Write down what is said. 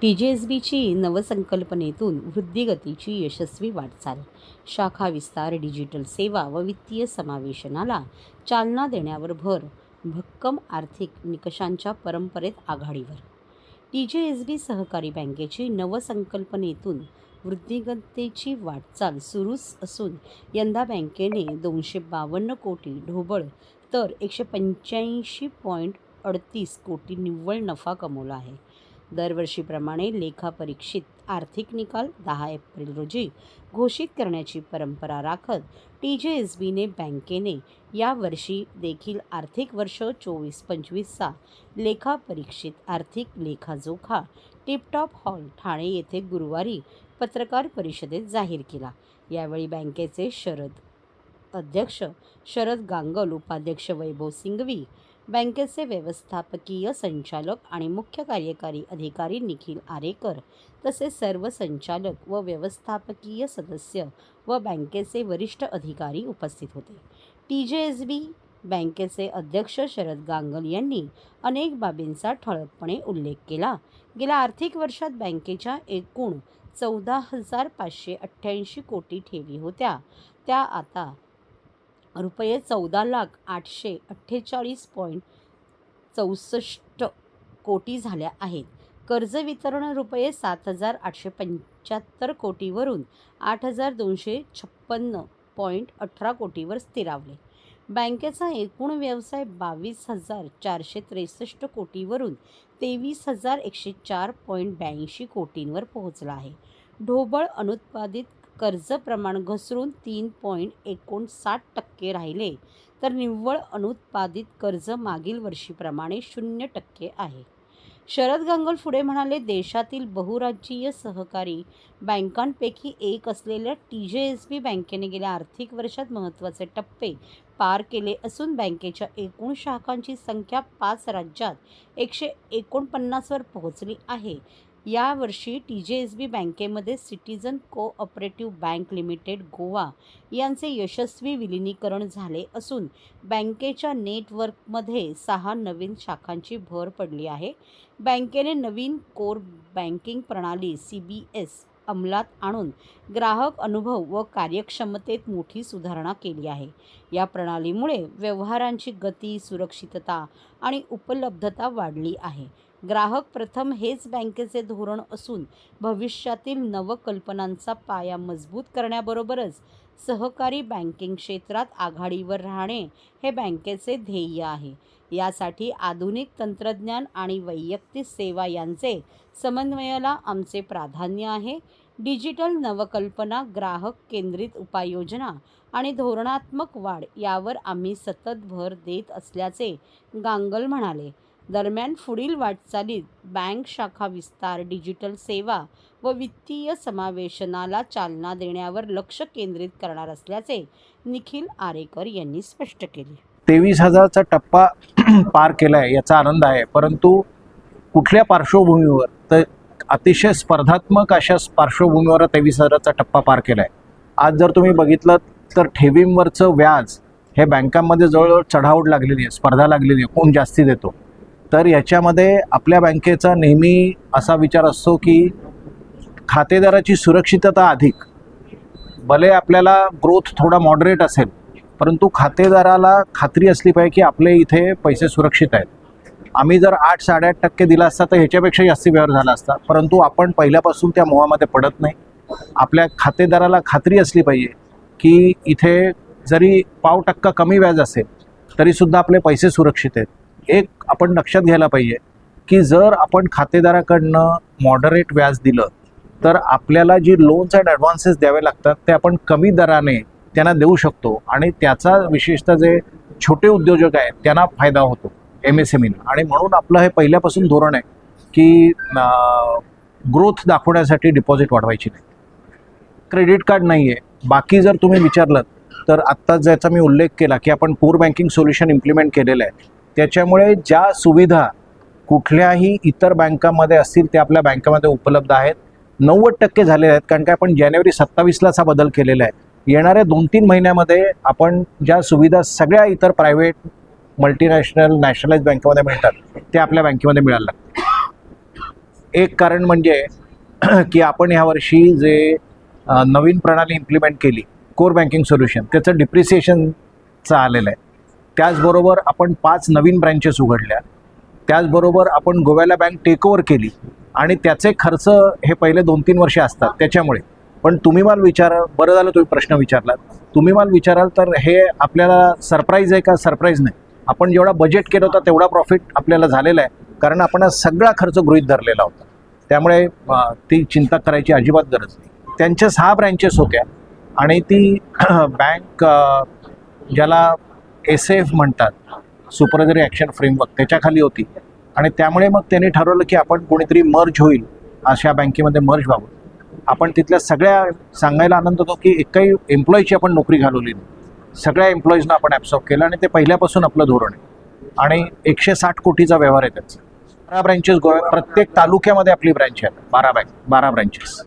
T जे S बीची नवसंकल्पनेतून वृद्धिगतीची यशस्वी वाटचाल. शाखा विस्तार डिजिटल सेवा व वित्तीय समावेशनाला चालना देण्यावर भर भक्कम आर्थिक निकषांच्या परंपरेत आघाडीवर. टी जे एस बी सहकारी बँकेची नवसंकल्पनेतून वृद्धिगतीची वाटचाल सुरूच असून यंदा बँकेने दोनशे बावन्न कोटी ढोबळ तर एकशे पंच्याऐंशी पॉईंट अडतीस कोटी निव्वळ नफा कमवला आहे. दरवर्षीप्रमाणे लेखापरीक्षित आर्थिक निकाल दहा एप्रिल रोजी घोषित करण्याची परंपरा राखत टी जे एस बीने बँकेने यावर्षी देखील आर्थिक वर्ष चोवीस पंचवीसचा लेखापरीक्षित आर्थिक लेखाजोखा टिपटॉप हॉल ठाणे येथे गुरुवारी पत्रकार परिषदेत जाहीर केला. यावेळी बँकेचे शरद अध्यक्ष शरद गांगल उपाध्यक्ष वैभव सिंघवी बँकेचे व्यवस्थापकीय संचालक आणि मुख्य कार्यकारी अधिकारी निखिल आरेकर तसेच सर्व संचालक व व्यवस्थापकीय सदस्य व बँकेचे वरिष्ठ अधिकारी उपस्थित होते. टी जे एस बी बँकेचे अध्यक्ष शरद गांगल यांनी अनेक बाबींचा ठळकपणे उल्लेख केला. गेल्या आर्थिक वर्षात बँकेच्या एकूण चौदा हजार पाचशे अठ्ठ्याऐंशी कोटी ठेवी होत्या. त्या आता रुपये चौदा लाख आठशे अठ्ठेचाळीस पॉईंट चौसष्ट कोटी झाल्या आहेत. कर्ज वितरण रुपये सात हजार आठशे पंच्याहत्तर कोटीवरून आठ हजार दोनशे छप्पन्न पॉईंट अठरा कोटीवर स्थिरावले. बँकेचा एकूण व्यवसाय बावीस हजार चारशे त्रेसष्ट कोटीवरून तेवीस हजार एकशे चार पॉईंट ब्याऐंशी कोटींवर पोहोचला आहे. ढोबळ अनुत्पादित कर्ज प्रमाण घसरून तीन पॉईंट एकोणसाठ टक्के राहिले. तर निव्वळ अनुत्पादित कर्ज मागील वर्षीप्रमाणे शून्य टक्के आहे. शरद गांगल पुढे म्हणाले देशातील बहुराज्यीय सहकारी बँकांपैकी एक असलेल्या टी जे एस बी बँकेने गेल्या आर्थिक वर्षात महत्त्वाचे टप्पे पार केले असून बँकेच्या एकूण शाखांची संख्या पाच राज्यात एकशे एकोणपन्नासवर पोहोचली आहे. यावर्षी टी जे एस बी बँकेमध्ये citizen co-operative bank limited Goa यांचे यशस्वी विलिनीकरण झाले असून बँकेच्या नेटवर्कमध्ये सहा नवीन शाखांची भर पडली आहे. बँकेने नवीन कोर बँकिंग प्रणाली सी बी एस अंमलात आणून ग्राहक अनुभव व कार्यक्षमतेत मोठी सुधारणा केली आहे. या प्रणालीमुळे व्यवहारांची गती सुरक्षितता आणि उपलब्धता वाढली आहे. ग्राहक प्रथम हेच बँकेचे धोरण असून भविष्यातील नवकल्पनांचा पाया मजबूत करण्याबरोबरच सहकारी बँकिंग क्षेत्रात आघाडीवर राहणे हे बँकेचे ध्येय आहे. यासाठी आधुनिक तंत्रज्ञान आणि वैयक्तिक सेवा यांचे समन्वयाला आमचे प्राधान्य आहे. डिजिटल नवकल्पना ग्राहक केंद्रित उपाययोजना आणि धोरणात्मक वाढ यावर आम्ही सतत भर देत असल्याचे गांगल म्हणाले. दरम्यान पुढील वाटचालीत बँक शाखा विस्तार डिजिटल सेवा व वित्तीय समावेशनाला चालना देण्यावर लक्ष केंद्रित करणार असल्याचे निखिल आरेकर यांनी स्पष्ट केले. तेवीस हजारचा टप्पा पार केला आहे याचा आनंद आहे परंतु कुठल्या पार्श्वभूमीवर? तर अतिशय स्पर्धात्मक अशा पार्श्वभूमीवर तेवीस हजाराचा टप्पा पार केला आहे आज जर तुम्ही बघितलं तर ठेवींवरचं व्याज हे बँकांमध्ये जवळजवळ चढावड लागलेली आहे स्पर्धा लागलेली आहे कोण जास्ती देतो. तर याच्यामध्ये आपल्या बँकेचा नेहमी असा विचार असतो की खातेदाराची सुरक्षितता अधिक. भले आपल्याला ग्रोथ थोडा मॉडरेट असेल परंतु खातेदाराला खात्री असली पाहिजे की आपले इथे पैसे सुरक्षित आहेत. आम्ही जर आठ साडेआठ टक्के दिला असता तर ह्याच्यापेक्षा जास्ती व्यवहार झाला असता परंतु आपण पहिल्यापासून त्या मोहामध्ये पडत नाही. आपल्या खातेदाराला खात्री असली पाहिजे की इथे जरी पाव टक्का कमी व्याज असेल तरीसुद्धा आपले पैसे सुरक्षित आहेत. एक आपण लक्षात घ्यायला पाहिजे की जर आपण खातेदाराकडनं मॉडरेट व्याज दिलं तर आपल्याला जी लोन्स अँड ॲडव्हान्सेस द्यावे लागतात ते आपण कमी दराने त्यांना देऊ शकतो आणि त्याचा विशेषतः जे छोटे उद्योजक आहेत त्यांना फायदा होतो एम एस एम ईना आणि म्हणून आपलं हे पहिल्यापासून धोरण आहे की ग्रोथ दाखवण्यासाठी डिपॉझिट वाढवायची नाही. क्रेडिट कार्ड नाही आहे बाकी जर तुम्ही विचारलं तर आत्ता ज्याचा मी उल्लेख केला की आपण पूर बँकिंग सोल्युशन इम्प्लिमेंट केलेलं आहे. त्याच्यामुळे ज्या सुविधा कुठल्याही इतर बँकामध्ये असतील त्या आपल्या बँकेमध्ये उपलब्ध आहेत. नव्वद टक्के झालेले आहेत कारण काय आपण जानेवारी सत्तावीसलाच हा बदल केलेला आहे. येणाऱ्या दोन तीन महिन्यामध्ये आपण ज्या सुविधा सगळ्या इतर प्रायव्हेट मल्टीनॅशनल नॅशनलाइज बँकेमध्ये मिळतात ते आपल्या बँकेमध्ये मिळायला लागतात. एक कारण म्हणजे की आपण ह्यावर्षी जे नवीन प्रणाली इम्प्लिमेंट केली कोर बँकिंग सोल्युशन त्याचं डिप्रिसिएशनचं आलेलं आहे. त्याचबरोबर आपण पाच नवीन ब्रँचेस उघडल्या. त्याचबरोबर आपण गोव्याला बँक टेकओव्हर केली. आणि त्याचे खर्च हे पहिले दोन तीन वर्षे असतात त्याच्यामुळे. पण तुम्ही मला विचारा बरं झालं तुम्ही प्रश्न विचारलात. तुम्ही मला विचाराल तर हे आपल्याला सरप्राईज आहे का? सरप्राईज नाही. आपण जेवढा बजेट केलं होतं तेवढा प्रॉफिट आपल्याला झालेला आहे. कारण आपण हा सगळा खर्च गृहित धरलेला होता. त्यामुळे ती चिंता करायची अजिबात गरज नाही. त्यांच्या सहा ब्रँचेस होत्या. आणि ती बँक ज्याला एस एफ म्हणतात. सुपरविजरी ॲक्शन फ्रेमवर्क त्याच्याखाली होती. आणि त्यामुळे मग त्यांनी ठरवलं की आपण कोणीतरी मर्ज होईल अशा बँकेमध्ये मर्ज व्हावं. आपण तिथल्या सगळ्या सांगायला आनंद होतो की एकही एम्प्लॉईची आपण नोकरी घालवली नाही. सगळ्या एम्प्लॉईजना आपण ॲब्सॉर्ब केलं आणि ते पहिल्यापासून आपलं धोरण आहे. आणि एकशे साठ कोटीचा व्यवहार आहे त्याचा. बारा ब्रँचेस गोव्या प्रत्येक तालुक्यामध्ये आपली ब्रँच आहे. बारा बँक बारा ब्रँचेस